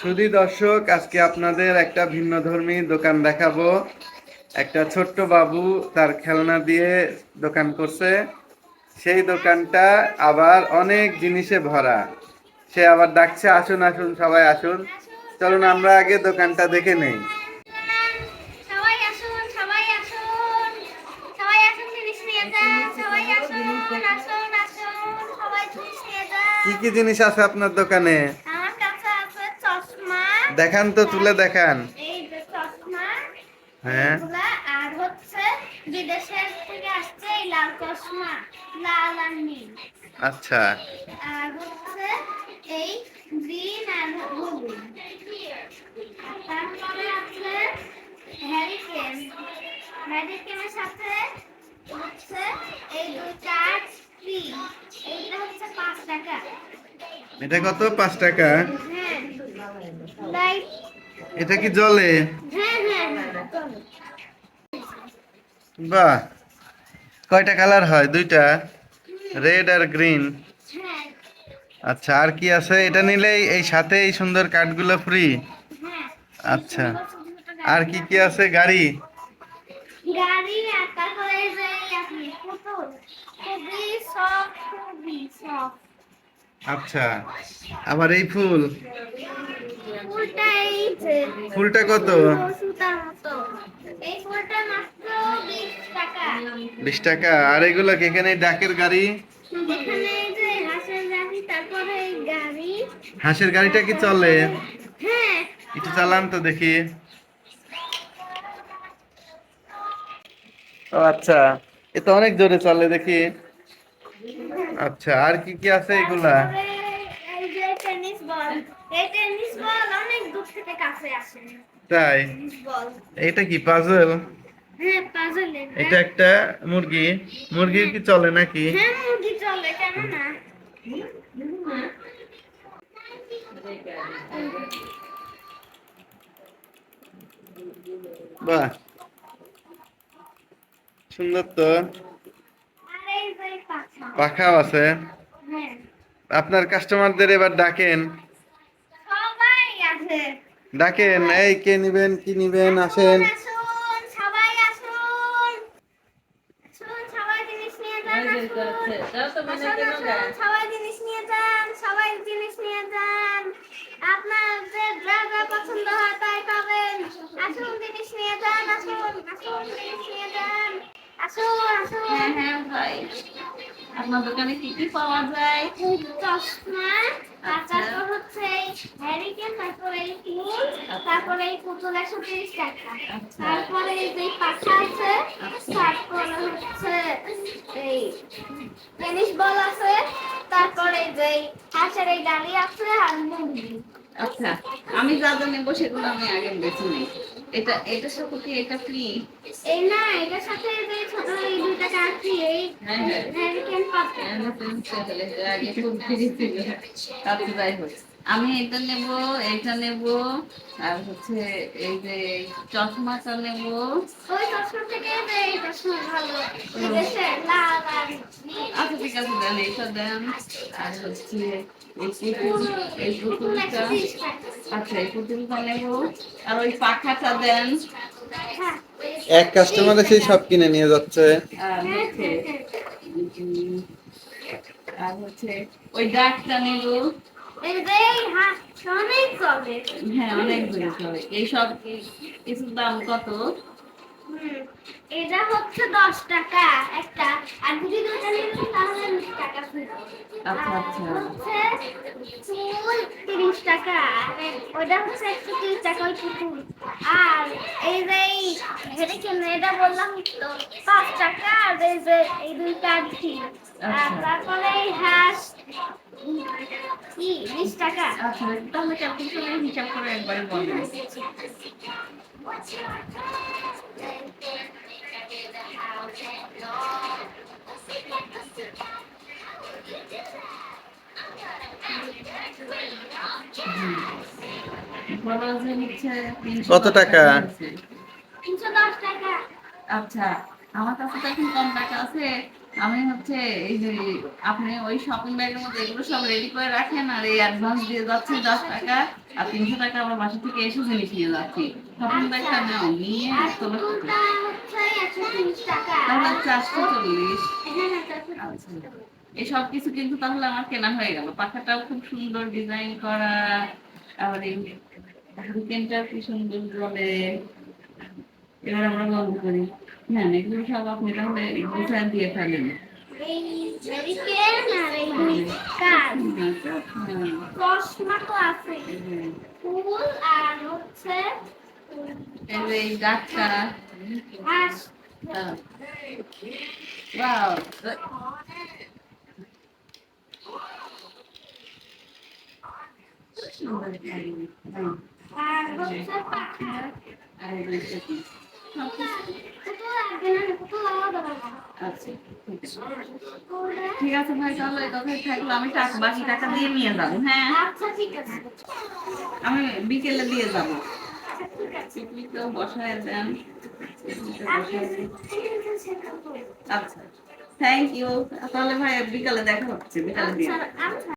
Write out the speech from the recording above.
সুধী দর্শক আজকে আপনাদের একটা ভিন্ন ধর্মী দোকান দেখাবো। একটা ছোট্ট বাবু তার খেলনা দিয়ে দোকান করছে। সেই দোকানটা আবার অনেক জিনিসে ভরা। সে আবার ডাকছে আসুন আসুন সবাই আসুন। চলুন আমরা আগে দোকানটা দেখে নেই। কি কি জিনিস আছে আপনার দোকানে আমার কাছে আছে চশমা দেখান তো তুলে দেখান। এই যে চশমা হ্যাঁ। আর হচ্ছে বিদেশের থেকে আসছে এই লাল চশমা লাল আর নীল। আচ্ছা। আর হচ্ছে এই গ্রিন আর হলুদ। তারপরে আছে হ্যারিকেন। হ্যারিকেনের সাথে হচ্ছে এই এইটা হচ্ছে পাঁচ টাকা। এটা কত? পাঁচ টাকা। হ্যাঁ। এটা কি জলে? হ্যাঁ হ্যাঁ হ্যাঁ বাহ। কয়টা কালার হয়? দুইটা? রেড আর গ্রিন আচ্ছা আর কি আছে? এটা নিলেই এই সাথে এই সুন্দর কাঠগুলো ফ্রি হ্যাঁ। আচ্ছা। আর কি কি আছে? গাড়ি? আচ্ছা। আবার এই ফুল? ফুলটা কত? বিশ টাকা। আর এগুলো এখানে ডাকের গাড়ি? হাঁসের গাড়িটা কি চলে? একটু চালান তো দেখি। ও আচ্ছা এ তো অনেক জোরে চলে দেখি। আচ্ছা আর কি কি আছে এগুলা তারপরে এই যে টেনিস বল এই টেনিস বল অনেক দূর থেকে কাছে আসে তাই? এটা কি পাজল হ্যাঁ এটা একটা মুরগি। মুরগি কি চলে নাকি? হ্যাঁ মুরগি চলে কেন না বাহ। সুন্দর তো। পাখাও আছে। হ্যাঁ। আপনার কাস্টমারদের এবার ডাকেন। ডাকেন এই কে নিবেন কি নিবেন আসেন। সবাই আসুন। আসুন সবাই জিনিস নিয়ে যান আসুন। আসুন, আসুন, সবাই জিনিস আপনার দোকানে কি কি পাওয়া যায়? চশমা হচ্ছে হ্যারিকেন তারপরে এই পুতুল একশো তিরিশ টাকা আচ্ছা। তারপরে যে পাখা আছে, তারপরে হচ্ছে এই টেনিস বল আছে, তারপরে যে হাঁসের এই গাড়ি আছে, আর মুরগি। আচ্ছা আমি যা যা নেব সেগুলো আমি আগে বেছে নেই। এটা এটা সাথে কি এটা ফ্রি এই না এটার সাথে যে ছোট এই দুইটা কাঠি এই হ্যাঁ, হ্যাঁ। হ্যারিকেন পাখা আগে খুব ফ্রি ছিল। তাতে যাই হোক। আমি এটা নেব এটা নেব আর হচ্ছে এই যে চশমাটা নেব। ওই চশমা থেকে এই যে চশমা ভালো। আচ্ছা ঠিক আছে দেন এইটা দেন। আর হচ্ছে এই পুতুল এই পুতুলটা। আচ্ছা এই পুতুলটা নেব। আর ওই পাখাটা দেন। এক কাস্টমার সেই সব কিনে নিয়ে যাচ্ছে। আর হচ্ছে আর হচ্ছে ওই ডাকটা নেব। হ্যাঁ অনেক দূরে চলে এইসব কিছুর দাম কত? এটা হচ্ছে দশ টাকা একটা। আর যদি দুটা নিলেন তাহলে টাকা আচ্ছা, আচ্ছা। তিরিশ টাকা। ওটা হচ্ছে একশো তিরিশ টাকা ওই পুতুল আর এই যে এই হেরিকেন এটা বললাম তো পাঁচ টাকা আর এই যে এই দুই কাঠি আর আচ্ছা। তারপরে এই হাঁস। কি টাকা। আচ্ছা তাহলে হিসাব করে একবারে কত টাকা? তিনশো দশ টাকা। আচ্ছা আমার কাছে তো এখন কম টাকা আছে। আমি হচ্ছে এই যে আপনি ওই শপিং ব্যাগের মধ্যে এগুলো সব রেডি করে রাখেন আর এই অ্যাডভান্স দিয়ে যাচ্ছি দশ টাকা আর তিনশো টাকা আমার বাসা থেকে এসে জিনিস নিয়ে যাচ্ছি। শপিং ব্যাগটা নাও, নিয়ে টাকা। তাহলে চারশো চল্লিশ। এই সব কিছু কিন্তু তাহলে আমার কেনা হয়ে গেল। পাখাটাও খুব সুন্দর ডিজাইন করা, আবার এই হ্যারিকেনটাও কি সুন্দর বলে। এবার আমরা বন্ধ করি। হ্যাঁ এগুলো সব আপনি তাহলে ডিজাইন দিয়ে ফেলেন এই হ্যারিকেন আর এই কাজ হ্যাঁ, চশমা তো আছে ফুল আর হচ্ছে এই যে এই গাছটা আর Wow. আর হচ্ছে পাখা কুকুর লাগবে আচ্ছা ঠিক আছে ভাই তাহলে কথাই থাকল। আমি টাকা বাকি টাকা দিয়ে নিয়ে যাব হ্যাঁ? আচ্ছা ঠিক আছে। আমি বিকেলে দিয়ে যাব। ঠিক বসায় দেন। আচ্ছা থ্যাংক ইউ তাহলে ভাই বিকালে দেখা হচ্ছে বিকালে দিয়ে। আচ্ছা আচ্ছা।